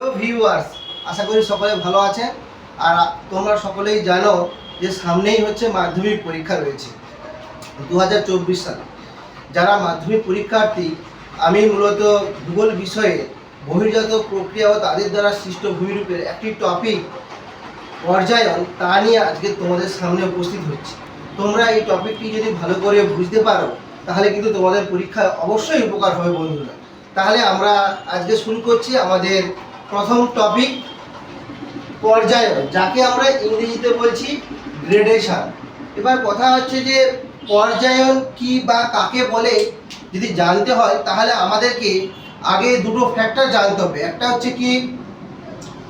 Viewers আশা করি সকলে ভালো আছেন। আর তোমরা সকলেই জানো যে সামনেই হচ্ছে মাধ্যমিক পরীক্ষা রয়েছে দু সালে। যারা মাধ্যমিক পরীক্ষার্থী, আমি মূলত ভূগোল বিষয়ে বহির্জাত প্রক্রিয়া ও তাদের দ্বারা সৃষ্ট ভূমিরূপের একটি টপিক পর্যায়ন তা নিয়ে আজকে তোমাদের সামনে উপস্থিত হচ্ছে। তোমরা এই টপিকটি যদি ভালো করে বুঝতে পারো, তাহলে কিন্তু তোমাদের পরীক্ষায় অবশ্যই উপকার হবে, বন্ধুরা। তাহলে আমরা আজকে শুরু করছি আমাদের প্রথম টপিক পর্যায়ন যাকে আমরা ইংরেজিতে বলছি গ্রেডেশন এবার কথা হচ্ছে যে পর্যায়ন কি বা কাকে বলে যদি জানতে হয়, তাহলে আমাদেরকে আগে দুটো ফ্যাক্টর জানতে হবে। একটা হচ্ছে কি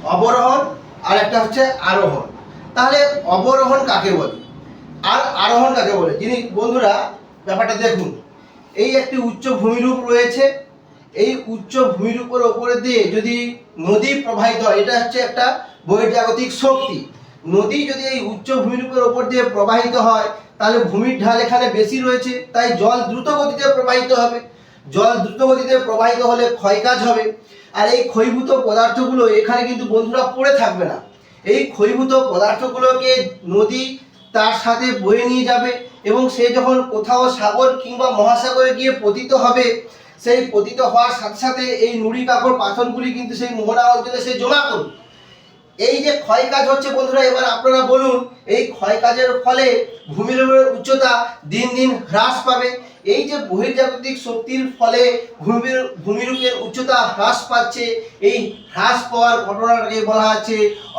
অবরোহণ, আর একটা হচ্ছে আরোহণ। তাহলে অবরোহণ কাকে বলে? আর আরোহণ কাকে বলে? যিনি বন্ধুরা, ব্যাপারটা দেখুন। এই একটি উচ্চ ভূমিরূপ রয়েছে এই উচ্চ ভূমির উপর ওপরে দিয়ে যদি নদী প্রবাহিত হয়, এটা হচ্ছে একটা বহির্জাগতিক শক্তি। নদী যদি এই উচ্চ ভূমির উপর ওপর দিয়ে প্রবাহিত হয়, তাহলে ভূমির ঢাল এখানে বেশি রয়েছে, তাই জল দ্রুত গতিতে প্রবাহিত হবে। জল দ্রুত গতিতে প্রবাহিত হলে ক্ষয়কাজ হবে। আর এই ক্ষয়ভূত পদার্থগুলো এখানে কিন্তু বন্ধুরা পড়ে থাকবে না। এই ক্ষয়ভূত পদার্থগুলোকে নদী তার সাথে বয়ে নিয়ে যাবে এবং সে যখন কোথাও সাগর কিংবা মহাসাগরে গিয়ে পতিত হবে সেই পতিত হওয়ার সাথে সাথে এই নুড়ি কাকড় পাথরগুলি কিন্তু সেই মোহনা অঞ্চলে সে জমা করবে এই যে ক্ষয় কাজ হচ্ছে বন্ধুরা, এবার আপনারা বলুন, এই ক্ষয় কাজের ফলে ভূমিরূপের উচ্চতা দিন দিন হ্রাস পাবে। এই যে বহির্জাগতিক শক্তির ফলে ভূমির, ভূমিরূপের উচ্চতা হ্রাস পাচ্ছে, এই হ্রাস পাওয়ার ঘটনাটাকে বলা হচ্ছে?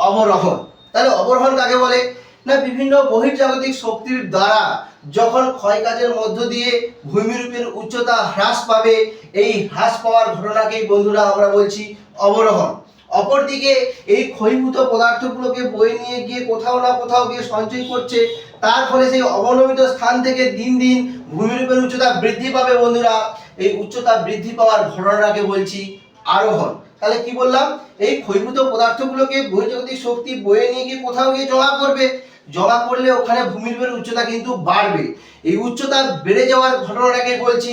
অবরোহণ। তাহলে অবরোহণ কাকে বলে? না, বিভিন্ন বহির্জাগতিক শক্তির দ্বারা যখন ক্ষয়কাজের মধ্য দিয়ে ভূমিরূপের উচ্চতা হ্রাস পাবে, এই হ্রাস পাওয়ার ঘটনাকেই বন্ধুরা আমরা বলছি অবরোহণ। অপরদিকে এই ক্ষয়ভূত পদার্থগুলোকে বয়ে নিয়ে গিয়ে কোথাও না কোথাও গিয়ে সঞ্চয় করছে, তার ফলে সেই অবনমিত স্থান থেকে দিন দিন ভূমিরূপের উচ্চতা বৃদ্ধি পাবে বন্ধুরা। এই উচ্চতা বৃদ্ধি পাওয়ার ঘটনাকে বলছি আরোহণ। তাহলে কি বললাম? এই ক্ষয়ভূত পদার্থগুলোকে বহির্জাগতিক শক্তি বয়ে নিয়ে গিয়ে কোথাও গিয়ে জমা করবে জমা করলে ওখানে ভূমিরূপের উচ্চতা কিন্তু বাড়বে। এই উচ্চতা বেড়ে যাওয়ার ঘটনাটাকে বলছি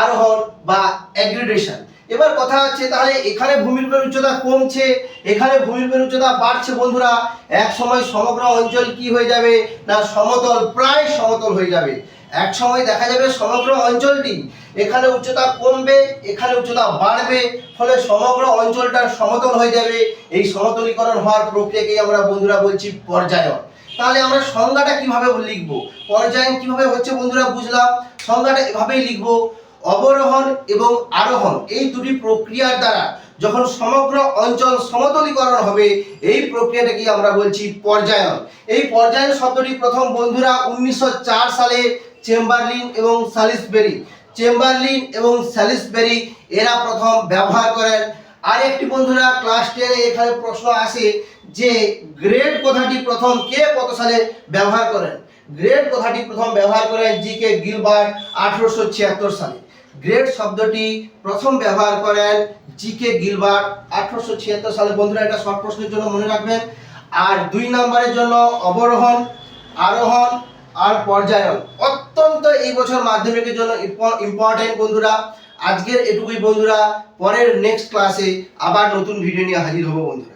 আরোহণ বা অ্যাগ্রিডেশন এবার কথা হচ্ছে, তাহলে এখানে ভূমিরূপের উচ্চতা কমছে, এখানে ভূমিরূপের উচ্চতা বাড়ছে বন্ধুরা এক সময় সমগ্র অঞ্চল কি হয়ে যাবে না সমতল, প্রায় সমতল হয়ে যাবে। এক সময় দেখা যাবে সমগ্র অঞ্চলটি এখানে উচ্চতা কমবে, এখানে উচ্চতা বাড়বে, ফলে সমগ্র অঞ্চলটা সমতল হয়ে যাবে। এই সমতলীকরণ হওয়ার প্রক্রিয়াকেই আমরা বন্ধুরা বলছি পর্যায়ন। তাহলে আমরা সংজ্ঞাটা কীভাবে লিখব? পর্যায়ন কীভাবে হচ্ছে বন্ধুরা বুঝলাম? সংজ্ঞাটা এভাবেই লিখব, অবরোহণ এবং আরোহণ, এই দুটি প্রক্রিয়ার দ্বারা যখন সমগ্র অঞ্চল সমতলীকরণ হবে, এই প্রক্রিয়াটাকে আমরা বলছি পর্যায়ন। এই পর্যায়ন শব্দটি প্রথম বন্ধুরা উনিশশো চার সালে চেম্বারলিন এবং সালিসবেরি, চেম্বারলিন এবং স্যালিসবেরি এরা প্রথম ব্যবহার করেন। আর একটি বন্ধুরা ক্লাস টেনে এখানে প্রশ্ন আসে যে গ্রেড কথাটি প্রথম, কে কত সালে ব্যবহার করেন? গ্রেড কথাটি প্রথম ব্যবহার করেন? জি কে গিলবার্ট আঠারোশো ছিয়াত্তর সালে। গ্রেড শব্দটি প্রথম ব্যবহার করেন জি কে গিলবার্ট আঠারোশো ছিয়াত্তর সালে। বন্ধুরা, এটা শর্ট প্রশ্নের জন্য মনে রাখবেন। আর দুই নম্বরের জন্য অবরোহণ, আরোহণ আর পর্যায়ন। অত্যন্ত এই বছর মাধ্যমিকের জন্য ইম্পর্টেন্ট বন্ধুরা। আজকের এটুকুই বন্ধুরা পরের নেক্সট ক্লাসে আবার নতুন ভিডিও নিয়ে হাজির হব বন্ধুরা।